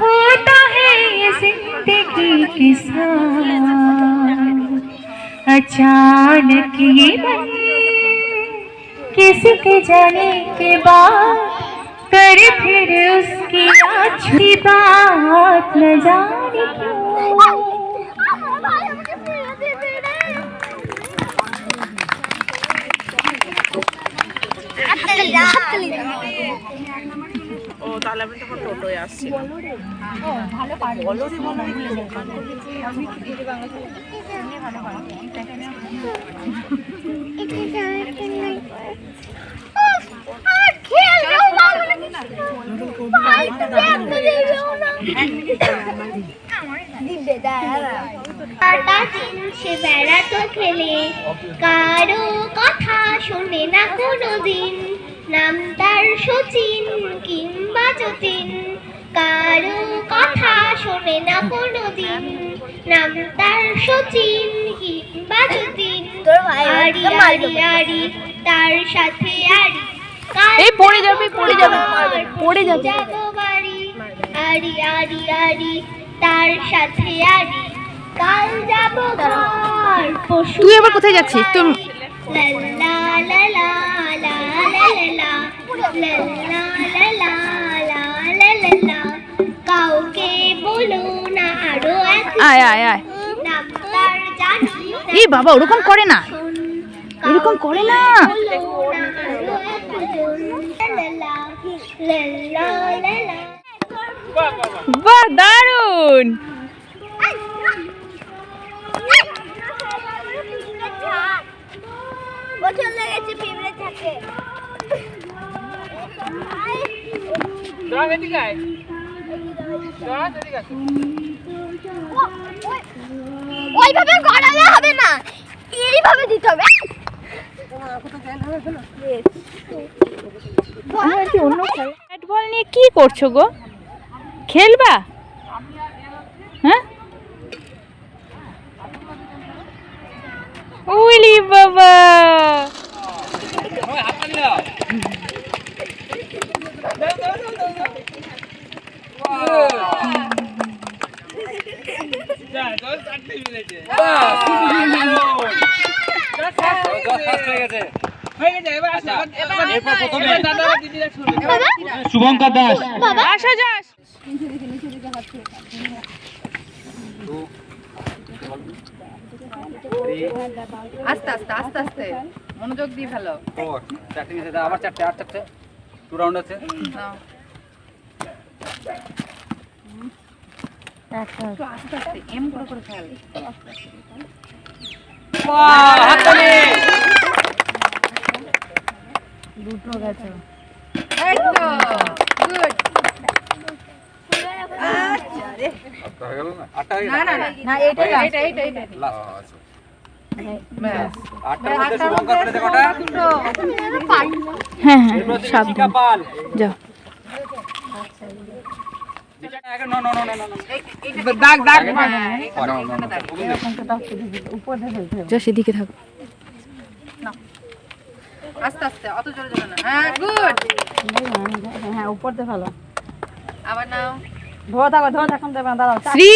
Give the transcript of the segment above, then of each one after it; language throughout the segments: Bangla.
होता है ये ज़िंदगी के साथ। अचानक ये किसी के जाने के बाद कर फिर उसकी अच्छी बात न जाने क्यों। তাহলে আমি তখন টোটোয় আসছি সে বেড়াতো খেলে কারও কথা শোনে না কোনোদিন। নাম তার সচিন কিংবা যতীন। কারও কথা শোনে না কোনোদিন। নাম তার সচিন কিংবা যতীন। আড়ি আড়ি আড়ি তার সাথে আড়ি এই পড়ে যাবে, পড়ে যাবে, পড়ে যাবে। আড়ি আড়ি আড়ি তার সাথে আড়ি কাল যাব ঘর। তুই এবার কোথায় যাচ্ছিস? তুই- কাউকে বলো না আরও আয় আয় আয় এই বাবা ওরকম করে না। এরকম করে না। বাহ থাকে। ওইভাবে গড়ালে হবে না এইভাবে দিতে হবে। ব্যাট বল নিয়ে কি করছ গো? খেলবা? হ্যাঁ? উইলি বাবা শুভঙ্কর দাস। আসো যাস। আস্তে আস্তে আস্তে আস্তে। মনোযোগ দিয়ে ফেলো। চারটে নিচে দাও, আবার চারটে আর চারটে টু রাউন্ড আছে। একটু। আস্তে আস্তে এম করে করে ফেল। দুটো গেছে। সেদিকে থাক আস্তে আস্তে অত জোরে জোরে না হ্যাঁ গুড হ্যাঁ উপর দিয়ে ভালো আবার নাও ধরে থাকো ধরে থাকুন দাঁড়াও শ্রী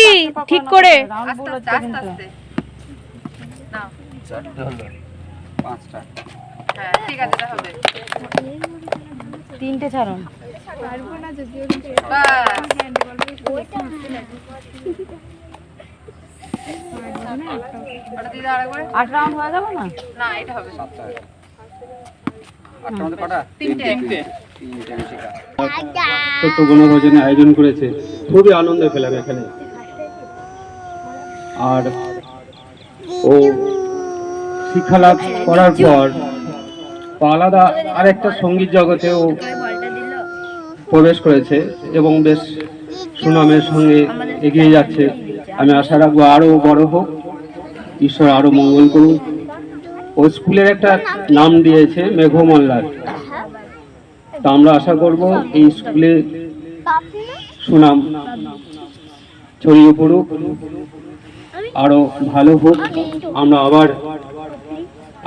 ঠিক করে আস্তে আস্তে আস্তে আস্তে নাও চারটে হলো। পাঁচটা। হ্যাঁ ঠিক আছে এটা হবে তিনটে ছাড়ুন আট রাউন্ড হয়ে যাবে না না এটা হবে সাতটা হয়ে গেল। আটটার মধ্যে কটা? তিনটে। তিনটে শিখা। ছোট্ট আয়োজন করেছে। খুবই আনন্দ পেলাম এখানে। আর ও শিক্ষালাভ করার পর আলাদা আরেকটা সংগীত জগতে ও প্রবেশ করেছে এবং বেশ সুনামের সঙ্গে এগিয়ে যাচ্ছে। আমি আশা রাখব আরও বড় হোক। ঈশ্বর আরও মঙ্গল করুন ও স্কুলের একটা নাম দিয়েছে মেঘমল্লার তা আমরা আশা করব এই স্কুলে সুনাম ছড়িয়ে পড়ুক, আরও ভালো হোক। আমরা আবার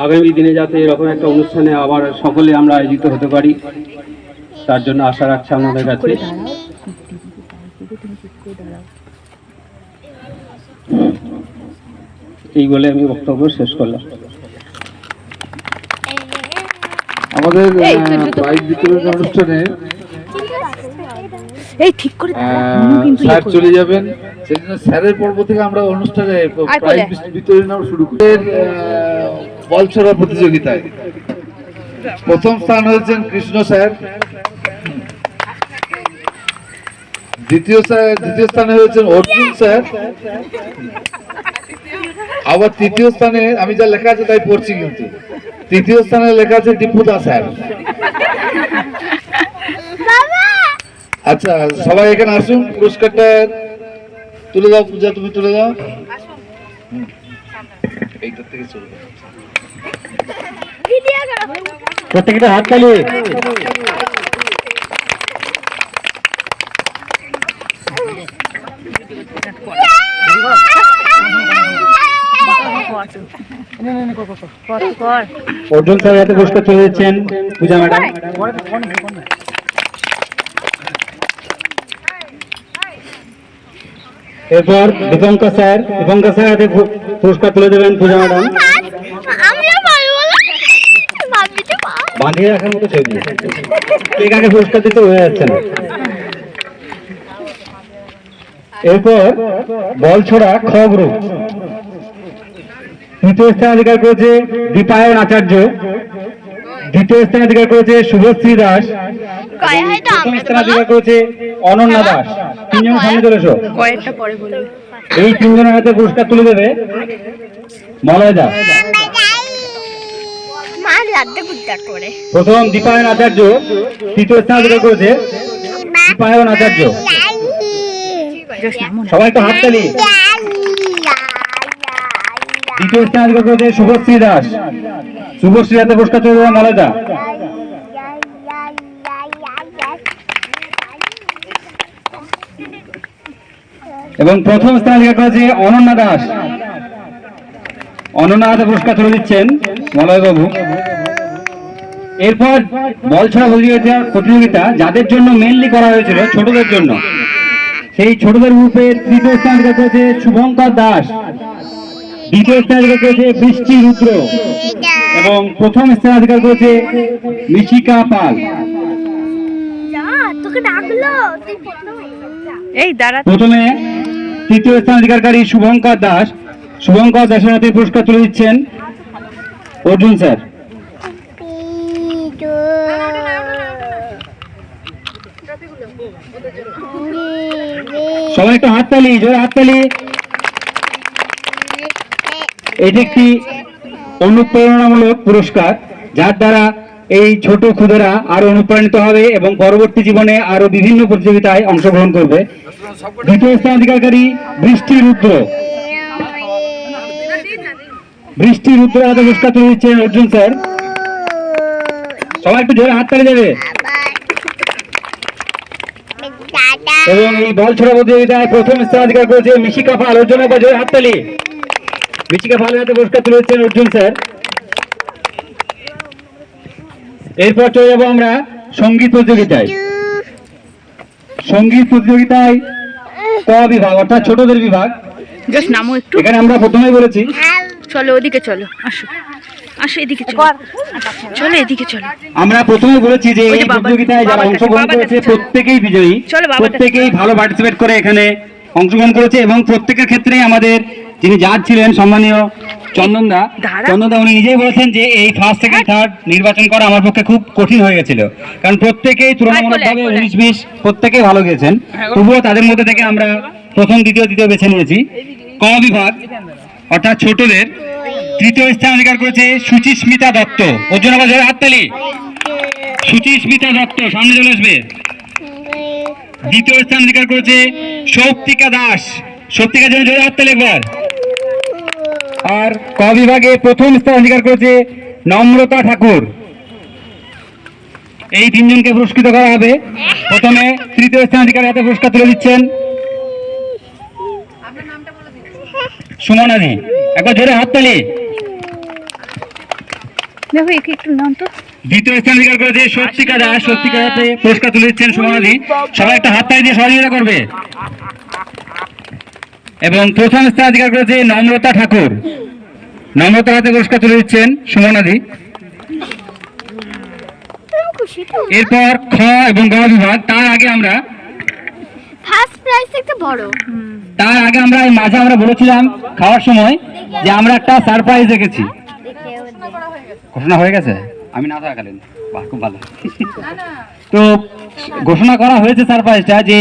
আগামী দিনে যাতে এরকম একটা অনুষ্ঠানে আবার সকলে আমরা আয়োজিত হতে পারি, তার জন্য আশা রাখছি আমাদের কাছে। এই বলে আমি বক্তব্য শেষ করলাম এই, আমাদের প্রাইজ বিতরণ অনুষ্ঠানে এই ঠিক করে আহ, স্যার চলে যাবেন। সেই জন্য স্যারের পর্ব থেকে আমরা অনুষ্ঠানে প্রাইজ বিতরণ শুরু করি। এর, আহ, বল ছড়া প্রতিযোগিতায়। প্রথম স্থান হয়েছেন কৃষ্ণ স্যার। দ্বিতীয় স্যার দ্বিতীয় স্থানে হয়েছেন অর্জুন স্যার। আবার তৃতীয় স্থানে আমি যা লেখা আছে তাই পড়ছি কিন্তু। তৃতীয় স্থানে লেখা আছে দীপুদা স্যার। আচ্ছা সবাই এখানে আসুন পুরস্কারটা তুলে দাও পূজা তুমি তুলে দাও। এইটার থেকে চলবে প্রত্যেকটা হাত তালি অর্জুন স্যার হাতে পুরস্কার চলে যাচ্ছেন পূজা ম্যাডাম। এরপর দীপঙ্কর স্যার। দীপঙ্কর স্যার হাতে পুরস্কার তুলে দেবেন পূজা ম্যাডাম। বাঁধিয়ে রাখার মতো ছবি কে কাকে পুরস্কার দিতে হয়ে যাচ্ছে না। এরপর বল ছোড়া খ গ্রুপ তৃতীয় স্থান অধিকার করেছে দীপায়ন আচার্য। দ্বিতীয় স্থান অধিকার করেছে শুভশ্রী দাস। প্রথম স্থান অধিকার করেছে অনন্যা দাস। তিনজন সামনে চলে এসো এই তিনজনের হাতে পুরস্কার তুলে দেবে মলয় দাস। প্রথম দীপায়ন আচার্য তৃতীয় স্থান অধিকার করেছে দীপায়ন আচার্য। সবাই তো হাত হাততালি শুভশ্রী দাস। শুভশ্রী হাতে পুরস্কার চলে যাবে মলয়দা এবং প্রথম স্থান অধিকার করেছে অনন্যা দাস। অনন্যা হাতে পুরস্কার চলে দিচ্ছেন মলয় বাবু এরপর বল ছড়া প্রতিযোগিতা, যাদের জন্য মেনলি করা হয়েছিল ছোটদের জন্য। সেই ছোটদের গ্রুপে তৃতীয় স্থান অধিকার করেছে শুভঙ্কর দাস। দ্বিতীয় স্থান অধিকার করেছে বৃষ্টি রুদ্র। এবং প্রথম স্থান অধিকার করেছে মিশিকা পাল। প্রথম এই দাঁড়া। প্রথমে তৃতীয় স্থান অধিকারী শুভঙ্কর দাস। শুভঙ্কর দাসের হাতে পুরস্কার তুলে দিচ্ছেন অর্জুন স্যার। সবাই একটু হাততালি জোরে হাততালি। এটি একটি অনুপ্রেরণামূলক পুরস্কার যার দ্বারা এই ছোট ক্ষুদেরা আরও অনুপ্রাণিত হবে এবং পরবর্তী জীবনে আরও বিভিন্ন প্রতিযোগিতায় অংশগ্রহণ করবে। দ্বিতীয় স্থান অধিকারী বৃষ্টি রুদ্র। বৃষ্টি রুদ্র হাতে পুরস্কার তুলে দিচ্ছেন অর্জুন স্যার। সবাই একটু জোরে হাত হাততালি দেবে। এবং এই বল ছোড়া প্রতিযোগিতায় প্রথম স্থান অধিকার করেছে মিশিকা পাল অর্জুন একবার জোরে হাততালি মিশিকা পালের হাতে পুরস্কার তুলে দিচ্ছেন অর্জুন স্যার। এরপর চলে যাব আমরা সংগীত প্রতিযোগিতায়। সংগীত প্রতিযোগিতায় ক বিভাগ অর্থাৎ ছোটদের বিভাগ। জাস্ট নামো একটু। এখানে আমরা প্রথমেই বলেছি। চলো ওদিকে চলো আসো। আসো এদিকে চলো। চলো এদিকে চলো। আমরা প্রথমে বলেছি যে এই যে প্রতিযোগিতায় যারা অংশগ্রহণ করেছে প্রত্যেকেই বিজয়ী। চলো প্রত্যেকেই ভালো পার্টিসিপেট করে এখানে অংশগ্রহণ করেছে এবং প্রত্যেকের ক্ষেত্রেই আমাদের যিনি জাজ ছিলেন সম্মানীয় চন্দনদা। চন্দনদা উনি নিজেই বলেছেন যে এই ফার্স্ট সেকেন্ড থার্ড নির্বাচন করা আমার পক্ষে খুব কঠিন হয়ে গেছিল। কারণ প্রত্যেকেই তুলনামূলকভাবে কোলে, কোলে। উনিশ বিশ প্রত্যেকেই ভালো গেছেন। তবুও তাদের মধ্যে থেকে আমরা প্রথম দ্বিতীয় তৃতীয় বেছে নিয়েছি। ক বিভাগ অর্থাৎ ছোটদের তৃতীয় স্থান অধিকার করেছে সুচিস্মিতা দত্ত। ওর জন্য আবার হাততালি। সুচিস্মিতা দত্ত সামনে চলে আসবে। দ্বিতীয় স্থান অধিকার করেছে সৌপ্তিকা দাস। সত্যিকার জন্য জোরে হাততালি একবার। আর ক বিভাগে প্রথম স্থান অধিকার করেছে নম্রতা ঠাকুর। এই তিনজনকে পুরস্কৃত করা হবে। প্রথমে তৃতীয় স্থান অধিকার হাতে পুরস্কার তুলে দিচ্ছেন সুমনাদি একবার জোরে হাততালি দ্বিতীয় স্থান অধিকার করেছে সত্যিকা দাস। সত্যিকা হাতে পুরস্কার তুলে দিচ্ছেন সুমনাদি সবাই একটা হাততালি দিয়ে সহযোগিতা করবে। এবং প্রথম স্থান অধিকার করেছে নম্রতা ঠাকুর। নম্রতা হাতে পুরস্কার তুলে দিচ্ছেন সুমনাদি। এরপর খ এবং গ বিভাগ তার আগে আমরা ফার্স্ট বড়। তার আগে আমরা এই মাঝে আমরা বলেছিলাম খাওয়ার সময় যে আমরা একটা সারপ্রাইজ রেখেছি ঘোষণা হয়ে গেছে? আমি না থাকাকালীন। বাহ খুব ভালো। তো ঘোষণা করা হয়েছে সারপ্রাইজটা যে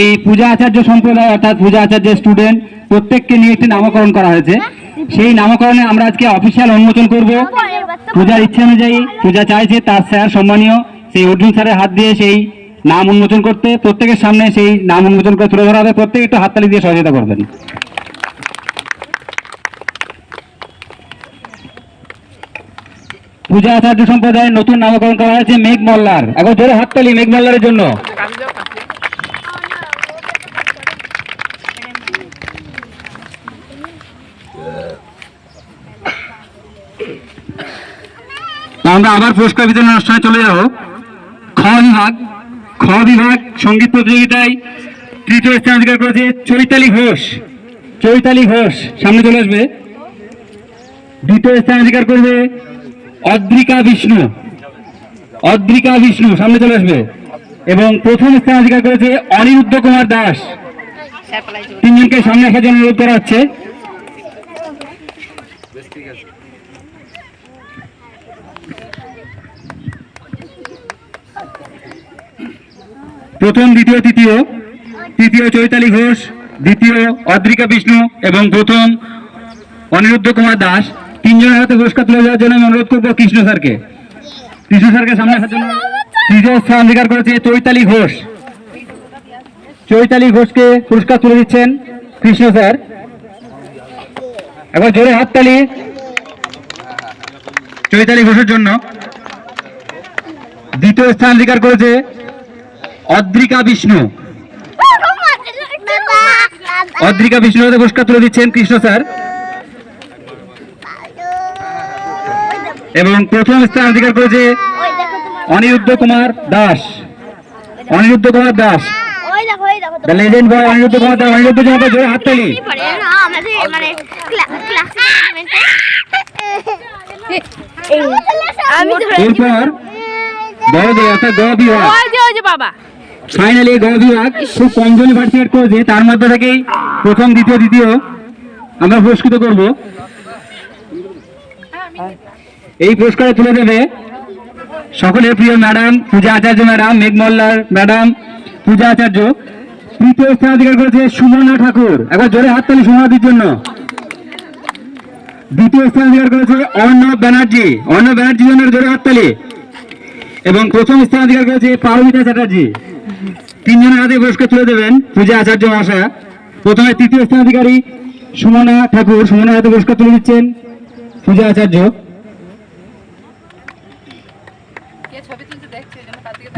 এই পূজা আচার্য সম্প্রদায় অর্থাৎ পূজা আচার্যের স্টুডেন্ট প্রত্যেককে নিয়ে একটি নামকরণ করা হয়েছে। সেই নামকরণে আমরা আজকে অফিসিয়াল উন্মোচন করব। পূজার ইচ্ছে অনুযায়ী, পূজা চাইছে তার স্যার সম্মানীয়, সেই অর্জুন স্যারের হাত দিয়ে সেই নাম উন্মোচন করতে। প্রত্যেকের সামনে সেই নাম উন্মোচন করে তুলে ধরা হবে। প্রত্যেকে একটু হাততালি দিয়ে সহযোগিতা করবেন। পূজা আচার্য সম্প্রদায়ের নতুন নামকরণ করা হয়েছে মেঘ মল্লার একবার জোরে হাততালি মেঘ মল্লারের জন্য। আমরা আবার পুরস্কার বিতরণ অনুষ্ঠানে চলে যাব। খ বিভাগ খ বিভাগ সংগীত প্রতিযোগিতায় তৃতীয় স্থান অধিকার করেছে চৈতালি ঘোষ। চৈতালি ঘোষ, সামনে চলে আসবে। দ্বিতীয় স্থান অধিকার করবে অদ্রিকা বিষ্ণু। অদ্রিকা বিষ্ণু, সামনে চলে আসবে। এবং প্রথম স্থান অধিকার করেছে অনিরুদ্ধ কুমার দাস। তিনজনকে সামনে আসার জন্য অনুরোধ করা হচ্ছে। প্রথম, দ্বিতীয়, তৃতীয়। তৃতীয়, চৈতালি ঘোষ। দ্বিতীয়, অদ্রিকা বিষ্ণু এবং প্রথম, অনিরুদ্ধ কুমার দাস। তিনজনের হাতে পুরস্কার তুলে দেওয়ার জন্য আমি অনুরোধ করব কৃষ্ণ স্যারকে। কৃষ্ণ স্যারকে সামনে আসার জন্য তৃতীয় স্থান অধিকার করেছে চৈতালি ঘোষ। চৈতালি ঘোষকে পুরস্কার তুলে দিচ্ছেন কৃষ্ণ স্যার। এবার জোরে হাততালি। চৈতালি ঘোষের জন্য দ্বিতীয় স্থান অধিকার করেছে অদ্রিকা বিষ্ণু। অদ্রিকা বিষ্ণু পুরস্কার তুলে দিচ্ছেন কৃষ্ণ স্যার। এবং প্রথম স্থান অধিকার করেছে Anirudh Kumar Das. Anirudh Kumar Das. The legend boy Anirudh Kumar Das. Anirudh জোরে হাততালি। এরপর বড় অর্থাৎ গ বিভাগ বাবা। ফাইনালি গ বিভাগ খুব কম জনই পার্টিসিপেট করেছে। তার মধ্যে থেকেই প্রথম, দ্বিতীয় দ্বিতীয় আমরা পুরস্কৃত করব। এই পুরস্কার তুলে দেবে সকলের প্রিয় ম্যাডাম, পূজা আচার্য ম্যাডাম মেঘ মল্লার ম্যাডাম, পূজা আচার্য। তৃতীয় স্থান অধিকার করেছে সুমনা ঠাকুর। একবার জোরে হাততালি সুমনাদির জন্য। দ্বিতীয় স্থান অধিকার করেছে অর্ণব ব্যানার্জি। অর্ণব ব্যানার্জির জন্য জোরে হাততালি এবং প্রথম স্থান অধিকার করেছে পারমিতা চ্যাটার্জি। তিনজনের হাতে পুরস্কার তুলে দেবেন পূজা আচার্য মহাশয়া। প্রথমে তৃতীয় স্থান অধিকারী সুমনা ঠাকুর। সুমনার হাতে পুরস্কার তুলে দিচ্ছেন পূজা আচার্য।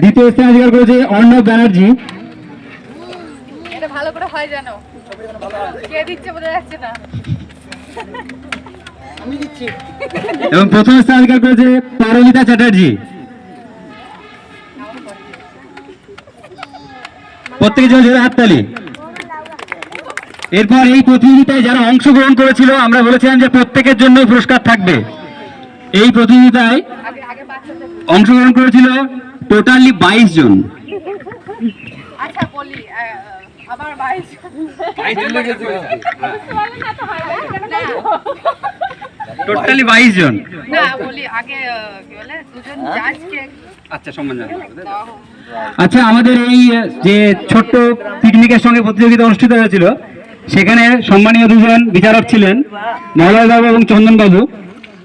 দ্বিতীয় স্থান অধিকার করেছে অর্ণব ব্যানার্জি। ভালো করে হয় জানো। কে দিচ্ছে বোঝা যাচ্ছে না। এবং প্রথম স্থান অধিকার করেছে পারমিতা চ্যাটার্জি। প্রত্যেকের জন্য জোরে হাততালি। এরপর এই প্রতিযোগিতায় যারা অংশগ্রহণ করেছিল আমরা বলেছিলাম যে প্রত্যেকের জন্য পুরস্কার থাকবে। এই প্রতিযোগিতায় অংশগ্রহণ করেছিল টোটালি বাইশ জন। আচ্ছা টোটালি বাইশ জন। না বলি আগে কি বলে দুজন জাজকে আচ্ছা আচ্ছা আমাদের এই যে ছোট্ট পিকনিকের সঙ্গে প্রতিযোগিতা অনুষ্ঠিত হয়েছিল, সেখানে সম্মানীয় দুজন বিচারক ছিলেন মলয় বাবু এবং চন্দনবাবু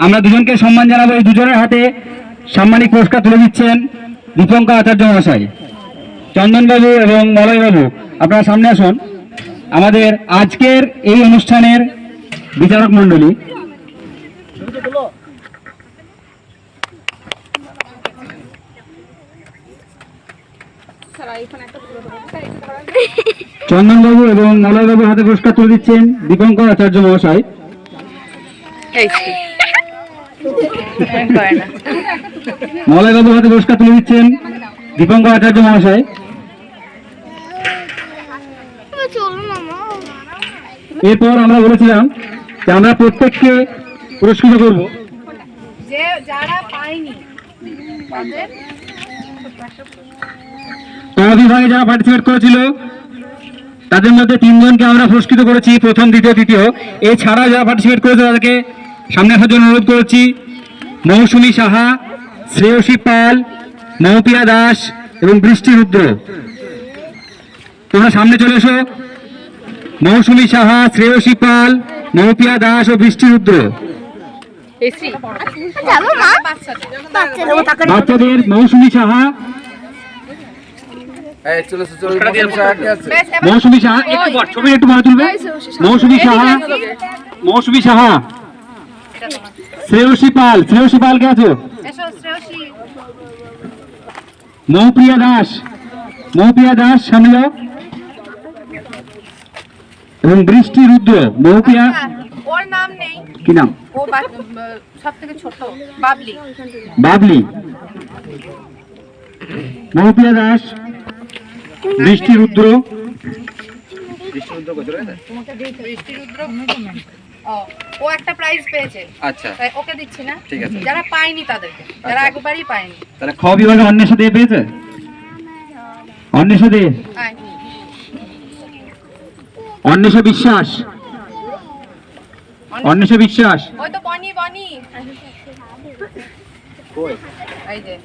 আমরা দুজনকে সম্মান জানাব, এই দুজনের হাতে সাম্মানিক পুরস্কার তুলে দিচ্ছেন দীপঙ্কর আচার্য মহাশয়। চন্দনবাবু এবং মলয়বাবু আপনারা সামনে আসুন। আমাদের আজকের এই অনুষ্ঠানের বিচারক মণ্ডলী। চন্দনবাবু এবং মলয়বাবুর হাতে পুরস্কার তুলে দিচ্ছেন দীপঙ্কর আচার্য মহাশয়। করে হাতে পুরস্কার তুলে দিচ্ছেন দীপঙ্কর আচার্য মহাশয়। এরপর আমরা বলেছিলাম যে আমরা প্রত্যেককে পুরস্কৃত করব। যারা পায়নি বিভাগে যারা পার্টিসিপেট করেছিল তাদের মধ্যে তিনজনকে আমরা পুরস্কৃত করেছি প্রথম দ্বিতীয় তৃতীয়। এছাড়া যারা পার্টিসিপেট করেছে তাদেরকে সামনে আসার জন্য অনুরোধ করেছি। মৌসুমী সাহা শ্রেয়সী পাল মৌপিয়া দাস এবং বৃষ্টি রুদ্র। তোমরা সামনে চলে এসো। মৌসুমী সাহা শ্রেয়সী পাল মৌপিয়া দাস ও বৃষ্টি রুদ্র। বাচ্চাদের। বাচ্চাদের মৌসুমী সাহা এই চলে এসো, চলে এসো, মৌসুমী সাহা একটু পর ছবি একটু পরে তুলবে? মৌসুমী সাহা মৌসুমী সাহা শ্রেয়সী পাল শ্রেয়সী পাল কে আছো? মৌপ্রিয়া দাস মৌপ্রিয়া দাস সামনে যাও। এবং বৃষ্টি রুদ্র মৌপ্রিয়া আচ্ছা, ওর নাম নেই। কি নাম? ও সব থেকে ছোট বাবলি। বাবলি। মৌপ্রিয়া দাস বৃষ্টি রুদ্র? বৃষ্টি ও ও একটা প্রাইজ পেয়েছে। আচ্ছা। তাই ওকে দিচ্ছি না। ঠিক আছে। যারা পায়নি তাদেরকে। যারা একবারই পায়নি। তাহলে খ বিভাগে অন্বেষা দিয়ে পেয়েছে? অন্বেষা দিয়ে? অন্বেষা বিশ্বাস? অন্বেষা বিশ্বাস? ওই তো বনি বনি। এই যে।